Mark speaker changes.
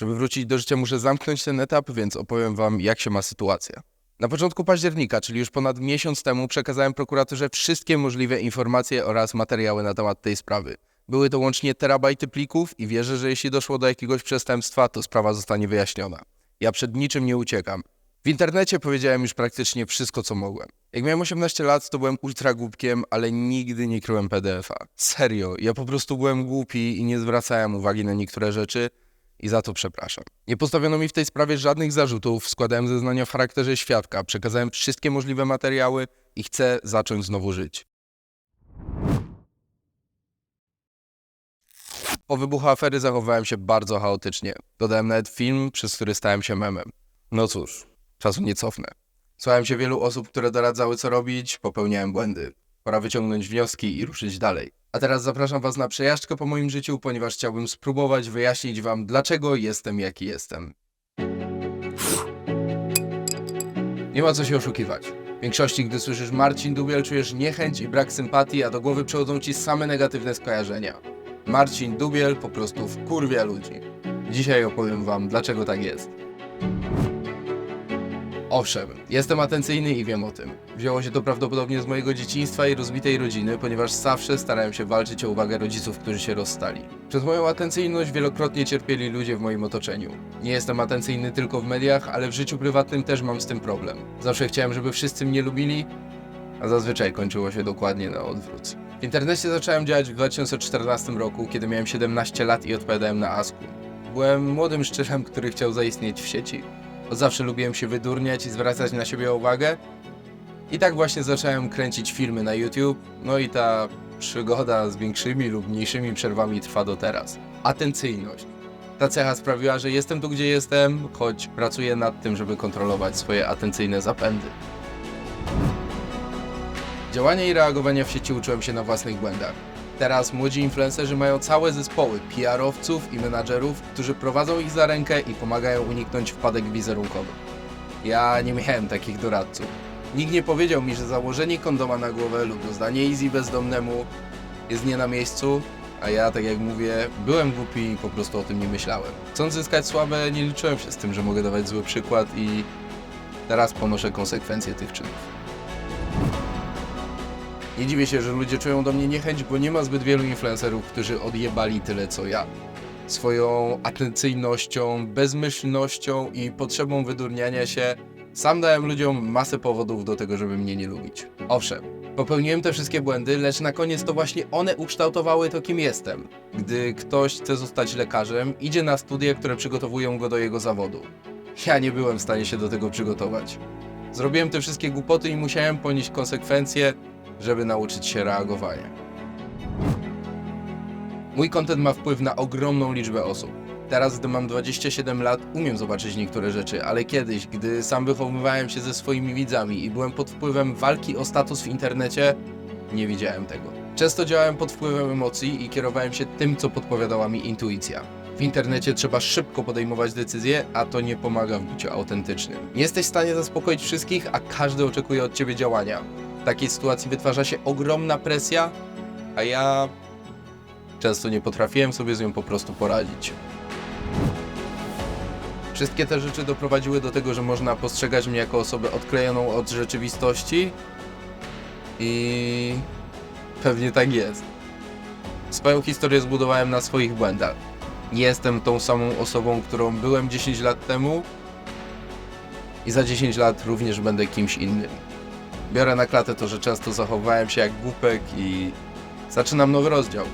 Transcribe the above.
Speaker 1: Żeby wrócić do życia, muszę zamknąć ten etap, więc opowiem wam, jak się ma sytuacja. Na początku października, czyli już ponad miesiąc temu, przekazałem prokuraturze wszystkie możliwe informacje oraz materiały na temat tej sprawy. Były to łącznie terabajty plików i wierzę, że jeśli doszło do jakiegoś przestępstwa, to sprawa zostanie wyjaśniona. Ja przed niczym nie uciekam. W internecie powiedziałem już praktycznie wszystko, co mogłem. Jak miałem 18 lat, to byłem ultra głupkiem, ale nigdy nie kryłem PDF-a. Serio, ja po prostu byłem głupi i nie zwracałem uwagi na niektóre rzeczy i za to przepraszam. Nie postawiono mi w tej sprawie żadnych zarzutów, składałem zeznania w charakterze świadka, przekazałem wszystkie możliwe materiały i chcę zacząć znowu żyć. Po wybuchu afery zachowałem się bardzo chaotycznie. Dodałem nawet film, przez który stałem się memem. No cóż, czasu nie cofnę. Słuchałem się wielu osób, które doradzały co robić, popełniałem błędy. Pora wyciągnąć wnioski i ruszyć dalej. A teraz zapraszam Was na przejażdżkę po moim życiu, ponieważ chciałbym spróbować wyjaśnić Wam, dlaczego jestem jaki jestem. Nie ma co się oszukiwać. W większości, gdy słyszysz Marcin Dubiel, czujesz niechęć i brak sympatii, a do głowy przychodzą Ci same negatywne skojarzenia. Marcin Dubiel po prostu wkurwia ludzi. Dzisiaj opowiem Wam, dlaczego tak jest. Owszem, jestem atencyjny i wiem o tym. Wzięło się to prawdopodobnie z mojego dzieciństwa i rozbitej rodziny, ponieważ zawsze starałem się walczyć o uwagę rodziców, którzy się rozstali. Przez moją atencyjność wielokrotnie cierpieli ludzie w moim otoczeniu. Nie jestem atencyjny tylko w mediach, ale w życiu prywatnym też mam z tym problem. Zawsze chciałem, żeby wszyscy mnie lubili, a zazwyczaj kończyło się dokładnie na odwrót. W internecie zacząłem działać w 2014 roku, kiedy miałem 17 lat i odpowiadałem na Asku. Byłem młodym szczyrem, który chciał zaistnieć w sieci. Od zawsze lubiłem się wydurniać i zwracać na siebie uwagę. I tak właśnie zacząłem kręcić filmy na YouTube, no i ta przygoda z większymi lub mniejszymi przerwami trwa do teraz. Atencyjność. Ta cecha sprawiła, że jestem tu, gdzie jestem, choć pracuję nad tym, żeby kontrolować swoje atencyjne zapędy. Działania i reagowania w sieci uczyłem się na własnych błędach. Teraz młodzi influencerzy mają całe zespoły PR-owców i menadżerów, którzy prowadzą ich za rękę i pomagają uniknąć wpadek wizerunkowych. Ja nie miałem takich doradców. Nikt nie powiedział mi, że założenie kondoma na głowę lub rozdanie easy bezdomnemu jest nie na miejscu, a ja, tak jak mówię, byłem głupi i po prostu o tym nie myślałem. Chcąc zyskać sławę, nie liczyłem się z tym, że mogę dawać zły przykład i teraz ponoszę konsekwencje tych czynów. Nie dziwię się, że ludzie czują do mnie niechęć, bo nie ma zbyt wielu influencerów, którzy odjebali tyle co ja. Swoją atencyjnością, bezmyślnością i potrzebą wydurniania się sam dałem ludziom masę powodów do tego, żeby mnie nie lubić. Owszem, popełniłem te wszystkie błędy, lecz na koniec to właśnie one ukształtowały to, kim jestem. Gdy ktoś chce zostać lekarzem, idzie na studia, które przygotowują go do jego zawodu. Ja nie byłem w stanie się do tego przygotować. Zrobiłem te wszystkie głupoty i musiałem ponieść konsekwencje, żeby nauczyć się reagowania. Mój content ma wpływ na ogromną liczbę osób. Teraz, gdy mam 27 lat, umiem zobaczyć niektóre rzeczy, ale kiedyś, gdy sam wychowywałem się ze swoimi widzami i byłem pod wpływem walki o status w internecie, nie widziałem tego. Często działałem pod wpływem emocji i kierowałem się tym, co podpowiadała mi intuicja. W internecie trzeba szybko podejmować decyzje, a to nie pomaga w byciu autentycznym. Nie jesteś w stanie zaspokoić wszystkich, a każdy oczekuje od ciebie działania. W takiej sytuacji wytwarza się ogromna presja, a ja często nie potrafiłem sobie z nią po prostu poradzić. Wszystkie te rzeczy doprowadziły do tego, że można postrzegać mnie jako osobę odklejoną od rzeczywistości i pewnie tak jest. Swoją historię zbudowałem na swoich błędach. Nie jestem tą samą osobą, którą byłem 10 lat temu i za 10 lat również będę kimś innym. Biorę na klatę to, że często zachowałem się jak głupek i zaczynam nowy rozdział.